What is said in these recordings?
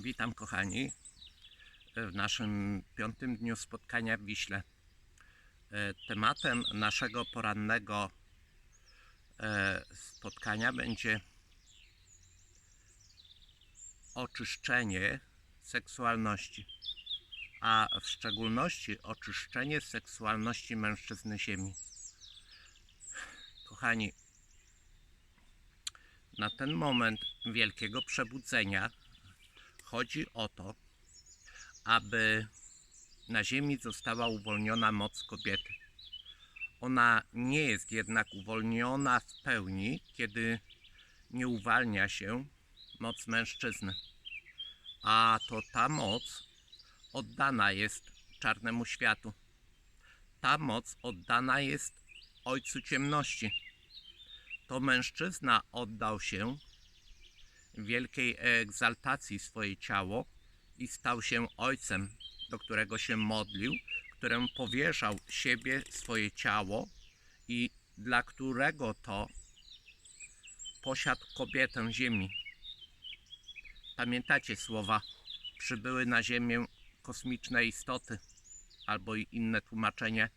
Witam kochani w naszym piątym dniu spotkania w Wiśle. E, Tematem naszego porannego e, spotkania będzie oczyszczenie seksualności, a w szczególności oczyszczenie seksualności mężczyzny Ziemi. Kochani, na ten moment wielkiego przebudzenia chodzi o to, aby na Ziemi została uwolniona moc kobiety. Ona nie jest jednak uwolniona w pełni, kiedy nie uwalnia się moc mężczyzny. A to ta moc oddana jest czarnemu światu. Ta moc oddana jest Ojcu Ciemności. To mężczyzna oddał się wielkiej egzaltacji swoje ciało i stał się ojcem, do którego się modlił, któremu powierzał siebie, swoje ciało i dla którego to posiadł kobietę ziemi. Pamiętacie słowa, przybyły na ziemię kosmiczne istoty, albo i inne tłumaczenie,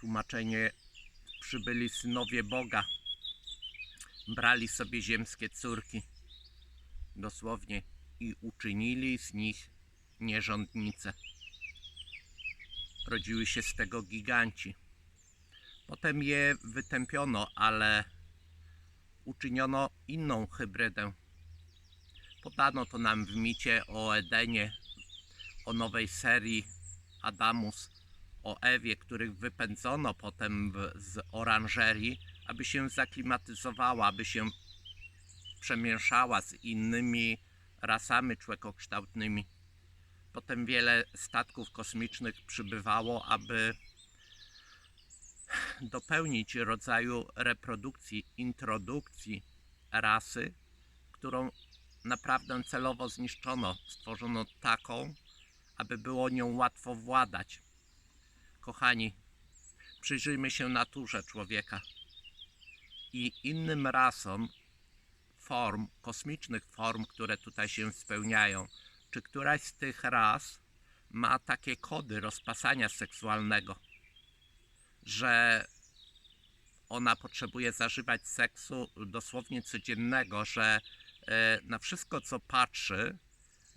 tłumaczenie przybyli synowie Boga, brali sobie ziemskie córki dosłownie i uczynili z nich nierządnice. Rodziły się z tego giganci. Potem je wytępiono, ale uczyniono inną hybrydę. Podano to nam w micie o Edenie, o nowej serii Adamus, o Ewie, których wypędzono potem z oranżerii, aby się zaklimatyzowała, aby się przemieszała z innymi rasami człowiekokształtnymi. Potem wiele statków kosmicznych przybywało, aby dopełnić rodzaju reprodukcji, introdukcji rasy, którą naprawdę celowo zniszczono. Stworzono taką, aby było nią łatwo władać. Kochani, przyjrzyjmy się naturze człowieka i innym rasom form, kosmicznych form, które tutaj się spełniają. Czy któraś z tych ras ma takie kody rozpasania seksualnego, że ona potrzebuje zażywać seksu dosłownie codziennego, że e, na wszystko co patrzy,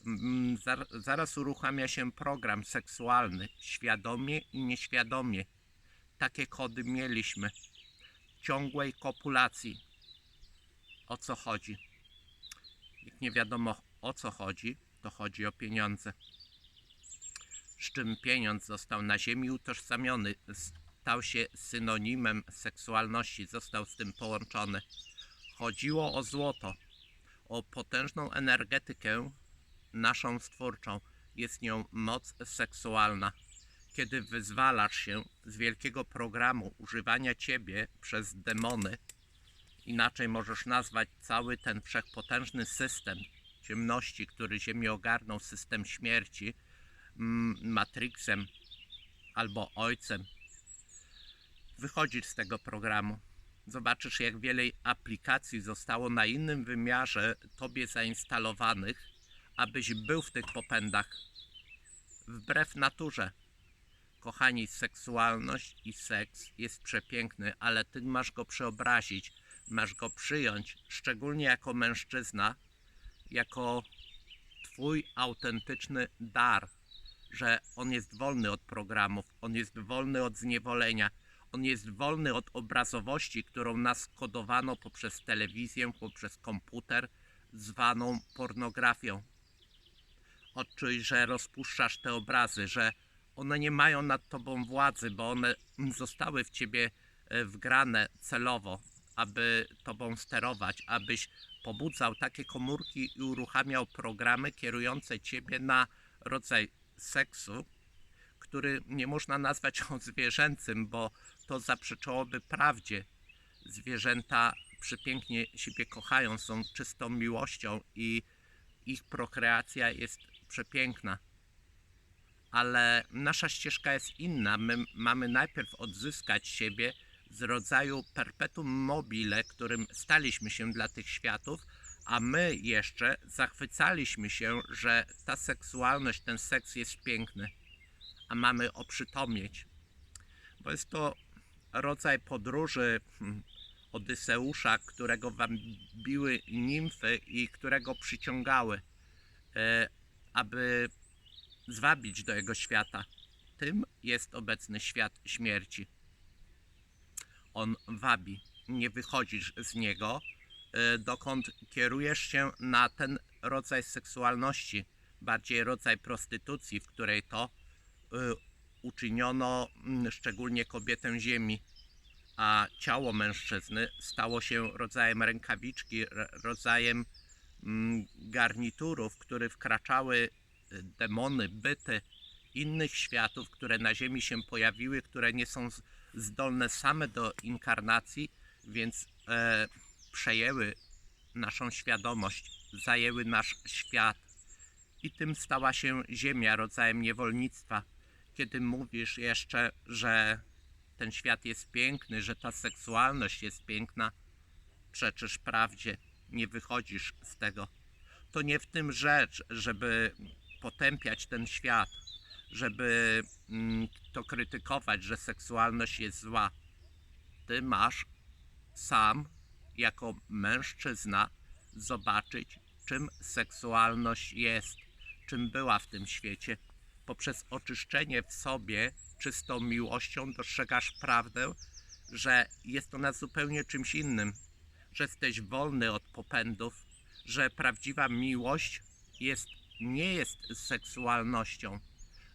mm, zar- zaraz uruchamia się program seksualny, świadomie i nieświadomie. Takie kody mieliśmy. Ciągłej kopulacji, o co chodzi. Jak nie wiadomo o co chodzi, to chodzi o pieniądze. Z czym pieniądz został na ziemi utożsamiony, stał się synonimem seksualności, został z tym połączony. Chodziło o złoto, o potężną energetykę naszą stwórczą. Jest nią moc seksualna. Kiedy wyzwalasz się z wielkiego programu używania ciebie przez demony, inaczej możesz nazwać cały ten wszechpotężny system ciemności, który Ziemię ogarnął, system śmierci, mm, Matrixem albo Ojcem. Wychodzisz z tego programu. Zobaczysz, jak wiele aplikacji zostało na innym wymiarze tobie zainstalowanych, abyś był w tych popędach. Wbrew naturze. Kochani, seksualność i seks jest przepiękny, ale ty masz go przeobrazić masz go przyjąć, szczególnie jako mężczyzna, jako Twój autentyczny dar, że on jest wolny od programów, on jest wolny od zniewolenia, on jest wolny od obrazowości, którą nas kodowano poprzez telewizję, poprzez komputer, zwaną pornografią. Odczuj, że rozpuszczasz te obrazy, że one nie mają nad tobą władzy, bo one zostały w ciebie e, wgrane celowo, aby tobą sterować, abyś pobudzał takie komórki i uruchamiał programy kierujące ciebie na rodzaj seksu, który nie można nazwać zwierzęcym, bo to zaprzeczyłoby prawdzie. Zwierzęta przepięknie siebie kochają, są czystą miłością i ich prokreacja jest przepiękna. Ale nasza ścieżka jest inna. My mamy najpierw odzyskać siebie, z rodzaju perpetuum mobile, którym staliśmy się dla tych światów, A my jeszcze zachwycaliśmy się, że ta seksualność, ten seks jest piękny, a mamy oprzytomnieć. Bo jest to rodzaj podróży hmm, Odyseusza, którego biły nimfy i którego przyciągały, e, aby zwabić do jego świata. Tym jest obecny świat śmierci. On wabi, nie wychodzisz z niego, e, dokąd kierujesz się na ten rodzaj seksualności, bardziej rodzaj prostytucji, w której to e, uczyniono mm, szczególnie kobietę ziemi, a ciało mężczyzny stało się rodzajem rękawiczki, rodzajem mm, garniturów, w które wkraczały y, demony, byty innych światów, które na Ziemi się pojawiły, które nie są zdolne same do inkarnacji, więc e, przejęły naszą świadomość, zajęły nasz świat. I tym stała się Ziemia rodzajem niewolnictwa. Kiedy mówisz jeszcze, że ten świat jest piękny, że ta seksualność jest piękna, przeczysz prawdzie, nie wychodzisz z tego. To nie w tym rzecz, żeby potępiać ten świat, żeby mm, to krytykować, że seksualność jest zła. Ty masz sam, jako mężczyzna, zobaczyć, czym seksualność jest, czym była w tym świecie. Poprzez oczyszczenie w sobie czystą miłością dostrzegasz prawdę, że jest ona zupełnie czymś innym, że jesteś wolny od popędów, że prawdziwa miłość jest, nie jest seksualnością,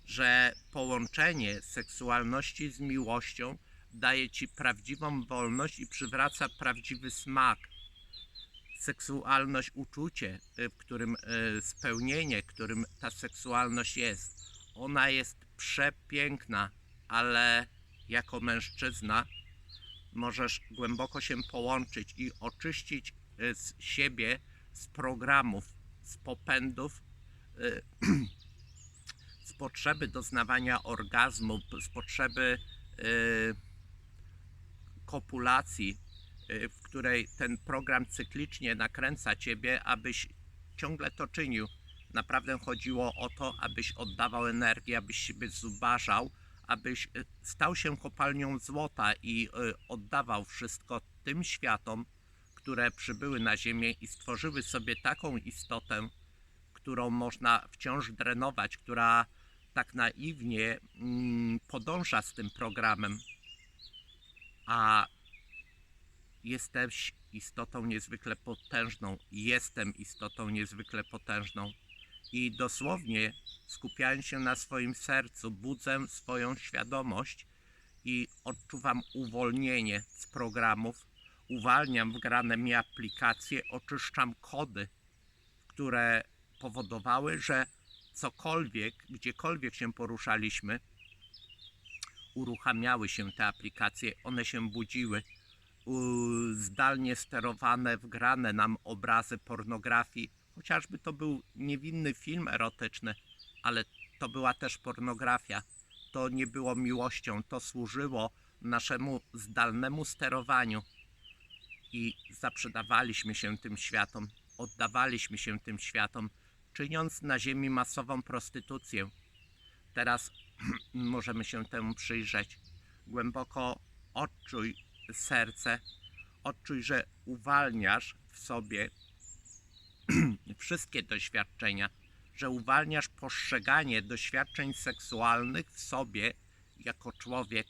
że połączenie seksualności z miłością daje ci prawdziwą wolność i przywraca prawdziwy smak. Seksualność, uczucie, y, w którym y, spełnienie, którym ta seksualność jest, ona jest przepiękna, ale jako mężczyzna możesz głęboko się połączyć i oczyścić y, z siebie, z programów, z popędów, z potrzeby doznawania orgazmu, z potrzeby y, kopulacji, y, w której ten program cyklicznie nakręca ciebie, abyś ciągle to czynił. Naprawdę chodziło o to, abyś oddawał energię, abyś siebie zubażał, abyś y, stał się kopalnią złota i oddawał wszystko tym światom, które przybyły na Ziemię i stworzyły sobie taką istotę, którą można wciąż drenować, która tak naiwnie mm, podąża z tym programem, a jesteś istotą niezwykle potężną, jestem istotą niezwykle potężną i dosłownie skupiając się na swoim sercu, budzę swoją świadomość i odczuwam uwolnienie z programów, uwalniam wgrane mi aplikacje, oczyszczam kody, które powodowały, że cokolwiek, gdziekolwiek się poruszaliśmy, uruchamiały się te aplikacje, one się budziły, zdalnie sterowane, wgrane nam obrazy pornografii, chociażby to był niewinny film erotyczny, ale to była też pornografia. To nie było miłością, to służyło naszemu zdalnemu sterowaniu i zaprzedawaliśmy się tym światom, oddawaliśmy się tym światom, czyniąc na ziemi masową prostytucję. Teraz możemy się temu przyjrzeć. Głęboko odczuj serce, odczuj, że uwalniasz w sobie wszystkie doświadczenia, że uwalniasz postrzeganie doświadczeń seksualnych w sobie jako człowiek.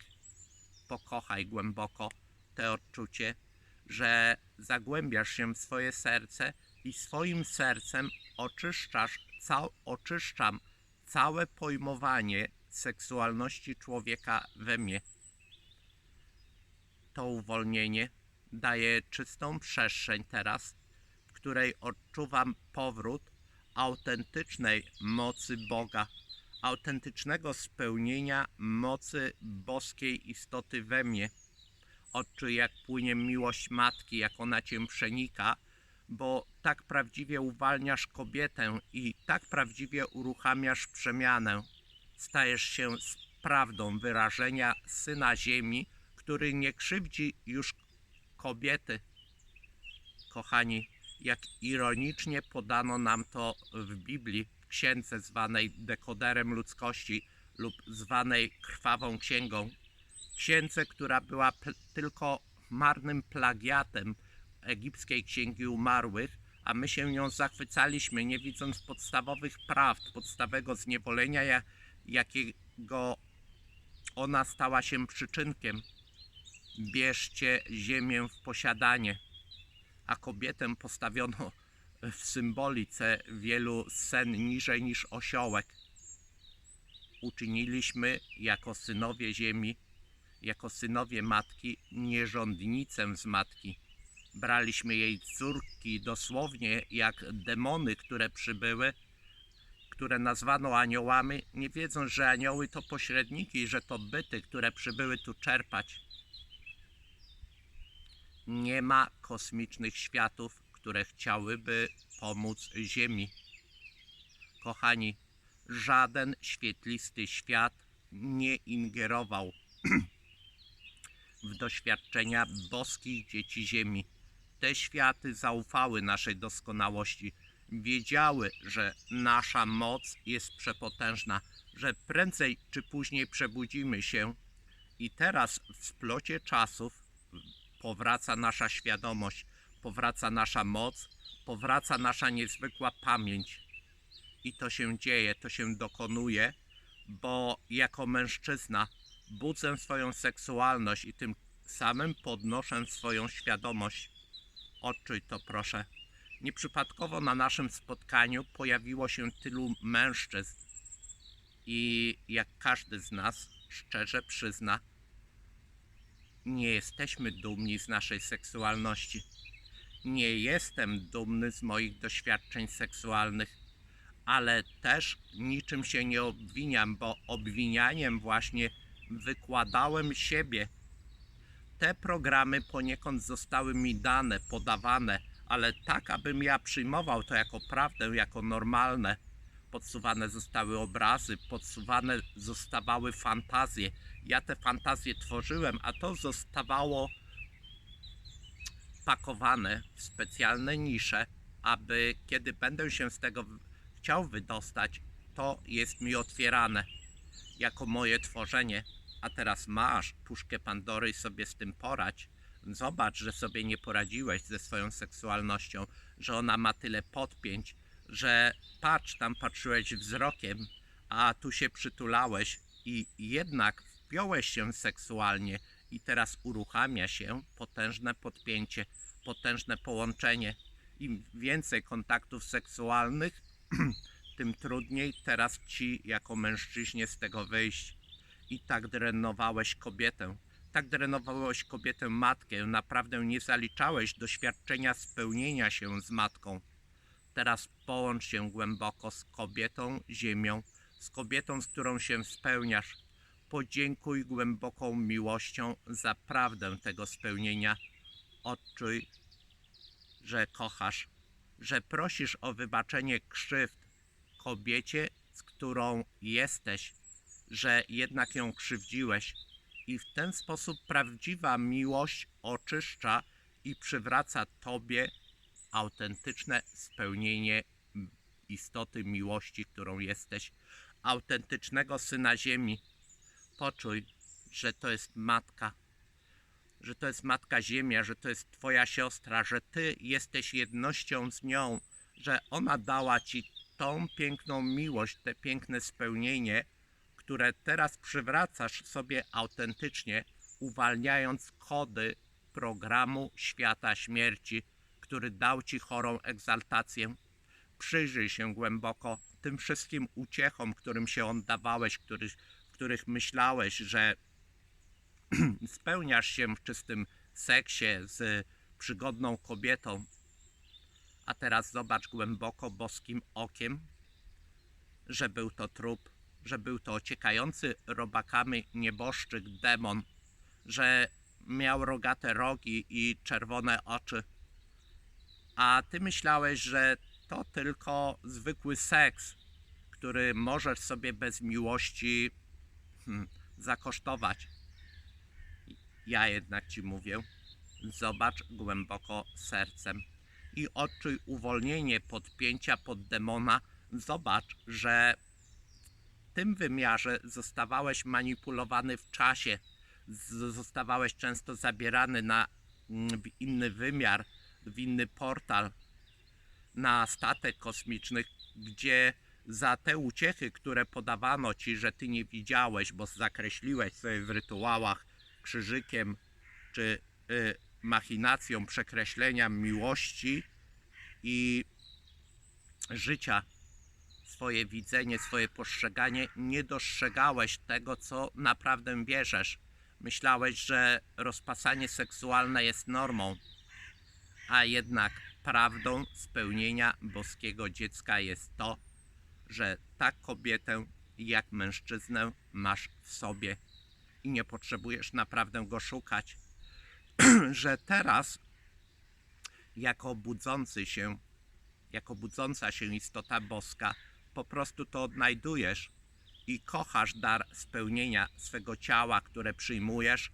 Pokochaj głęboko te odczucie, że zagłębiasz się w swoje serce i swoim sercem oczyszczasz, cał, oczyszczam całe pojmowanie seksualności człowieka we mnie. To uwolnienie daje czystą przestrzeń teraz, w której odczuwam powrót autentycznej mocy Boga, autentycznego spełnienia mocy boskiej istoty we mnie. Odczuj, jak płynie miłość matki, jak ona cię przenika, bo tak prawdziwie uwalniasz kobietę i tak prawdziwie uruchamiasz przemianę. Stajesz się z prawdą wyrażenia syna ziemi, który nie krzywdzi już kobiety. Kochani, jak ironicznie podano nam to w Biblii, w księdze zwanej dekoderem ludzkości lub zwanej krwawą księgą. Księdze, która była tylko marnym plagiatem egipskiej księgi umarłych, a my się nią zachwycaliśmy, nie widząc podstawowych prawd, podstawowego zniewolenia, ja- jakiego ona stała się przyczynkiem. Bierzcie ziemię w posiadanie, a kobietę postawiono w symbolice wielu scen niżej niż osiołek. Uczyniliśmy jako synowie ziemi, jako synowie matki, nierządnicę z matki. Braliśmy jej córki dosłownie jak demony, które przybyły, które nazwano aniołami, nie wiedząc, że anioły to pośredniki, że to byty, które przybyły tu czerpać. Nie ma kosmicznych światów, które chciałyby pomóc Ziemi. Kochani, żaden świetlisty świat nie ingerował w doświadczenia boskich dzieci Ziemi. Te światy zaufały naszej doskonałości, wiedziały, że nasza moc jest przepotężna, że prędzej czy później przebudzimy się i teraz w splocie czasów powraca nasza świadomość, powraca nasza moc, powraca nasza niezwykła pamięć. I to się dzieje, to się dokonuje, bo jako mężczyzna budzę swoją seksualność i tym samym podnoszę swoją świadomość. Odczuj to proszę. Nieprzypadkowo na naszym spotkaniu pojawiło się tylu mężczyzn i jak każdy z nas szczerze przyzna, nie jesteśmy dumni z naszej seksualności. Nie jestem dumny z moich doświadczeń seksualnych, ale też niczym się nie obwiniam, bo obwinianiem właśnie wykładałem siebie. Te programy poniekąd zostały mi dane, podawane, ale tak, abym ja przyjmował to jako prawdę, jako normalne. Podsuwane zostały obrazy, podsuwane zostawały fantazje. Ja te fantazje tworzyłem, a to zostawało pakowane w specjalne nisze, aby kiedy będę się z tego chciał wydostać, to jest mi otwierane jako moje tworzenie. A teraz masz puszkę Pandory i sobie z tym porać. Zobacz, że sobie nie poradziłeś ze swoją seksualnością, że ona ma tyle podpięć, że patrz, tam patrzyłeś wzrokiem, a tu się przytulałeś i jednak wpiąłeś się seksualnie i teraz uruchamia się potężne podpięcie, potężne połączenie. Im więcej kontaktów seksualnych, tym trudniej teraz ci jako mężczyźnie z tego wyjść. I tak drenowałeś kobietę. Tak drenowałeś kobietę matkę. Naprawdę nie zaliczałeś doświadczenia spełnienia się z matką. Teraz połącz się głęboko z kobietą, ziemią, z kobietą, z którą się spełniasz. Podziękuj głęboką miłością za prawdę tego spełnienia. Odczuj, że kochasz, że prosisz o wybaczenie krzywd kobiecie, z którą jesteś, że jednak ją krzywdziłeś. I w ten sposób prawdziwa miłość oczyszcza i przywraca Tobie autentyczne spełnienie istoty miłości, którą jesteś, autentycznego syna ziemi. Poczuj, że to jest matka, że to jest matka ziemia, że to jest Twoja siostra, że Ty jesteś jednością z nią, że ona dała Ci tą piękną miłość, te piękne spełnienie, które teraz przywracasz sobie autentycznie, uwalniając kody programu świata śmierci, który dał Ci chorą egzaltację. Przyjrzyj się głęboko tym wszystkim uciechom, którym się oddawałeś, których, których myślałeś, że spełniasz się w czystym seksie z przygodną kobietą. A teraz zobacz głęboko boskim okiem, że był to trup, że był to ociekający robakami nieboszczyk demon, że miał rogate rogi i czerwone oczy. A ty myślałeś, że to tylko zwykły seks, który możesz sobie bez miłości hmm, zakosztować. Ja jednak ci mówię, zobacz głęboko sercem. i odczuj uwolnienie podpięcia pod demona. Zobacz, że tym wymiarze zostawałeś manipulowany w czasie, zostawałeś często zabierany na mm, inny wymiar, w inny portal, na statek kosmiczny, gdzie za te uciechy, które podawano ci, że ty nie widziałeś, bo zakreśliłeś sobie w rytuałach krzyżykiem czy y, machinacją przekreślenia miłości i życia, swoje widzenie, swoje postrzeganie, nie dostrzegałeś tego, co naprawdę bierzesz. Myślałeś, że rozpasanie seksualne jest normą, a jednak prawdą spełnienia boskiego dziecka jest to, że tak kobietę jak mężczyznę masz w sobie i nie potrzebujesz naprawdę go szukać. że teraz, jako budzący się, jako budząca się istota boska, po prostu to odnajdujesz i kochasz dar spełnienia swego ciała, które przyjmujesz,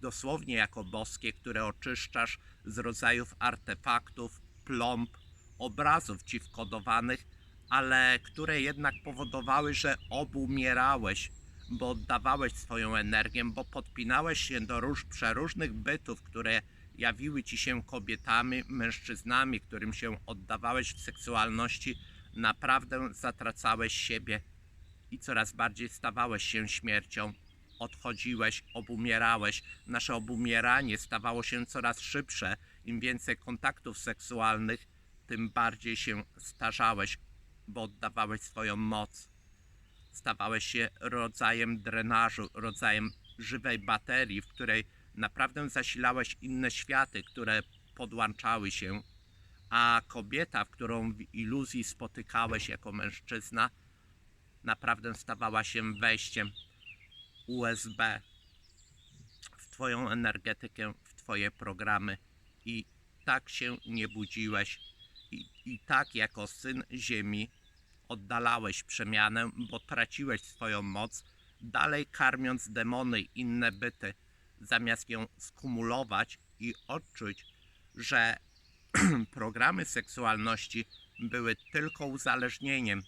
dosłownie jako boskie, które oczyszczasz z rodzajów artefaktów, plomb, obrazów ci wkodowanych, ale które jednak powodowały, że obumierałeś, bo oddawałeś swoją energię, bo podpinałeś się do róż, przeróżnych bytów, które jawiły ci się kobietami, mężczyznami, którym się oddawałeś w seksualności, naprawdę zatracałeś siebie i coraz bardziej stawałeś się śmiercią. Odchodziłeś, obumierałeś. Nasze obumieranie stawało się coraz szybsze. Im więcej kontaktów seksualnych, tym bardziej się starzałeś, bo oddawałeś swoją moc. Stawałeś się rodzajem drenażu, rodzajem żywej baterii, w której naprawdę zasilałeś inne światy, które podłączały się, a kobieta, w którą w iluzji spotykałeś jako mężczyzna, naprawdę stawała się wejściem USB w Twoją energetykę, w Twoje programy. I tak się nie budziłeś. I, i tak jako syn Ziemi oddalałeś przemianę, bo traciłeś swoją moc, dalej karmiąc demony inne byty, zamiast ją skumulować i odczuć, że programy seksualności były tylko uzależnieniem,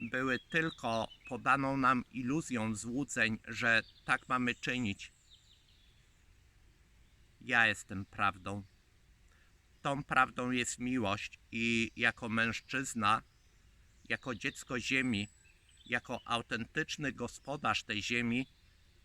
były tylko podaną nam iluzją złudzeń, że tak mamy czynić. Ja jestem prawdą. Tą prawdą jest miłość i jako mężczyzna, jako dziecko ziemi, jako autentyczny gospodarz tej ziemi,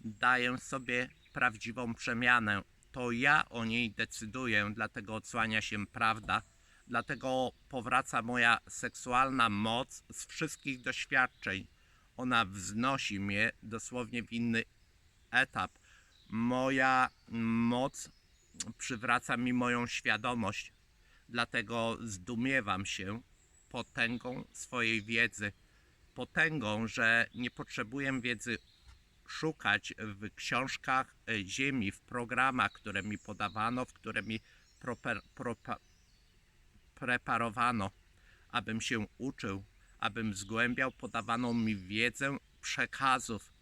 daję sobie prawdziwą przemianę. To ja o niej decyduję, dlatego odsłania się prawda. Dlatego powraca moja seksualna moc z wszystkich doświadczeń. Ona wznosi mnie dosłownie w inny etap. Moja moc przywraca mi moją świadomość. Dlatego zdumiewam się potęgą swojej wiedzy. Potęgą, że nie potrzebuję wiedzy szukać w książkach e, Ziemi, w programach, które mi podawano, w które mi proper, propa, preparowano, abym się uczył, abym zgłębiał podawaną mi wiedzę przekazów,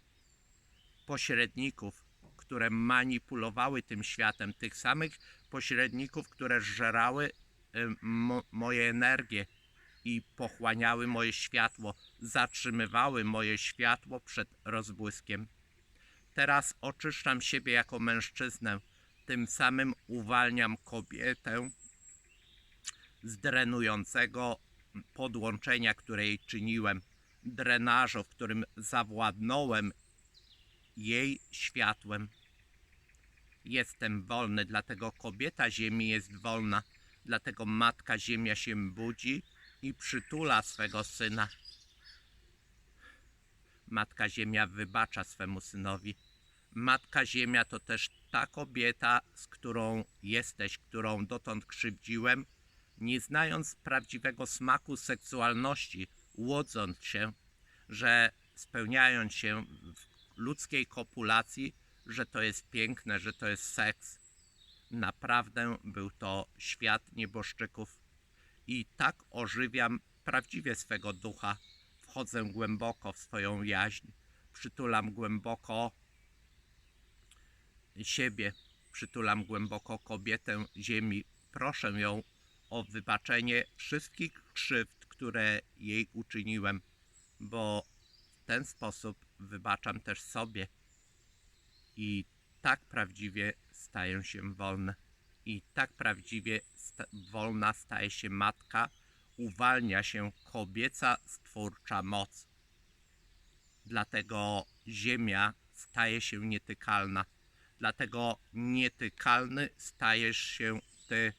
pośredników, które manipulowały tym światem, tych samych pośredników, które żerały e, mo, moje energie i pochłaniały moje światło, zatrzymywały moje światło przed rozbłyskiem. Teraz oczyszczam siebie jako mężczyznę, tym samym uwalniam kobietę z drenującego podłączenia, które jej czyniłem, drenażu, w którym zawładnąłem jej światłem. Jestem wolny, dlatego kobieta Ziemi jest wolna, dlatego Matka Ziemia się budzi i przytula swego syna. Matka Ziemia wybacza swemu synowi. Matka Ziemia to też ta kobieta, z którą jesteś, którą dotąd krzywdziłem, nie znając prawdziwego smaku seksualności, łodząc się, że spełniając się w ludzkiej kopulacji, że to jest piękne, że to jest seks. Naprawdę był to świat nieboszczyków i tak ożywiam prawdziwie swego ducha. Wchodzę głęboko w swoją jaźń, przytulam głęboko siebie, przytulam głęboko kobietę ziemi. Proszę ją o wybaczenie wszystkich krzywd, które jej uczyniłem, bo w ten sposób wybaczam też sobie. I tak prawdziwie staję się wolny. I tak prawdziwie sta- wolna staje się matka, uwalnia się kobieca stwórcza moc. Dlatego ziemia staje się nietykalna. Dlatego nietykalny stajesz się ty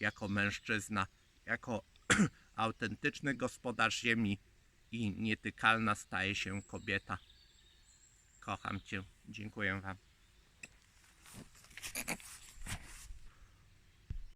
jako mężczyzna, jako autentyczny gospodarz ziemi i nietykalna staje się kobieta. Kocham cię. Dziękuję wam.